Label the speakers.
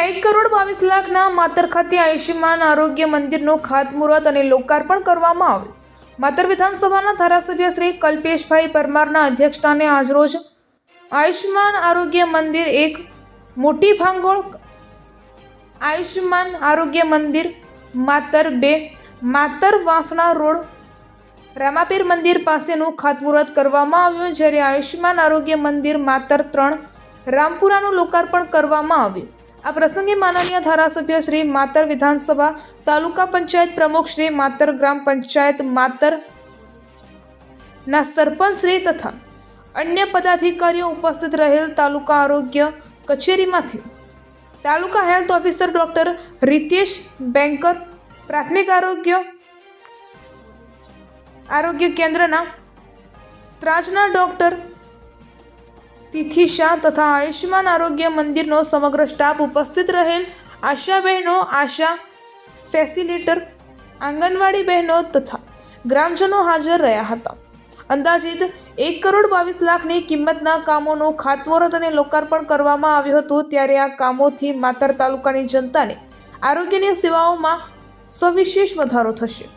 Speaker 1: જ્યાં એક કરોડ બાવીસ લાખના માતર ખાતે આયુષ્યમાન આરોગ્ય મંદિરનું ખાતમુહૂર્ત અને લોકાર્પણ કરવામાં આવ્યું. માતર વિધાનસભાના ધારાસભ્ય શ્રી કલ્પેશભાઈ પરમારના અધ્યક્ષસ્થાને આજરોજ આયુષ્યમાન આરોગ્ય મંદિર એક મોટી ભાંગોળ આયુષ્યમાન આરોગ્ય મંદિર માતર બે માતર વાસણા રોડ રામાપીર મંદિર પાસેનું ખાતમુહૂર્ત કરવામાં આવ્યું, જ્યારે આયુષ્યમાન આરોગ્ય મંદિર માતર ત્રણ રામપુરાનું લોકાર્પણ કરવામાં આવ્યું. આ પ્રસંગે માનનીય ધારાસભ્ય શ્રી માતર વિધાનસભા તાલુકા પંચાયત પ્રમુખ શ્રી માતર ગ્રામ પંચાયત માતર ના સરપંચ શ્રી તથા અન્ય પદાધિકારીઓ ઉપસ્થિત રહેલ તાલુકા આરોગ્ય કચેરીમાંથી તાલુકા health officer doctor Ritesh Banker, પ્રાથમિક આરોગ્ય આરોગ્ય કેન્દ્રના ત્રાજના ડૉક્ટર તિથિ તથા આયુષ્યમાન આરોગ્ય મંદિરનો સમગ્ર સ્ટાફ ઉપસ્થિત રહેલ. આશા બહેનો આશા ફેસિલિટર, આંગણવાડી બહેનો તથા ગ્રામજનો હાજર રહ્યા હતા. અંદાજિત એક કરોડ બાવીસ લાખની કિંમતના કામોનું ખાતમુહૂર્ત અને લોકાર્પણ કરવામાં આવ્યું હતું ત્યારે આ કામોથી માતર તાલુકાની જનતાને આરોગ્યની સેવાઓમાં સવિશેષ વધારો થશે.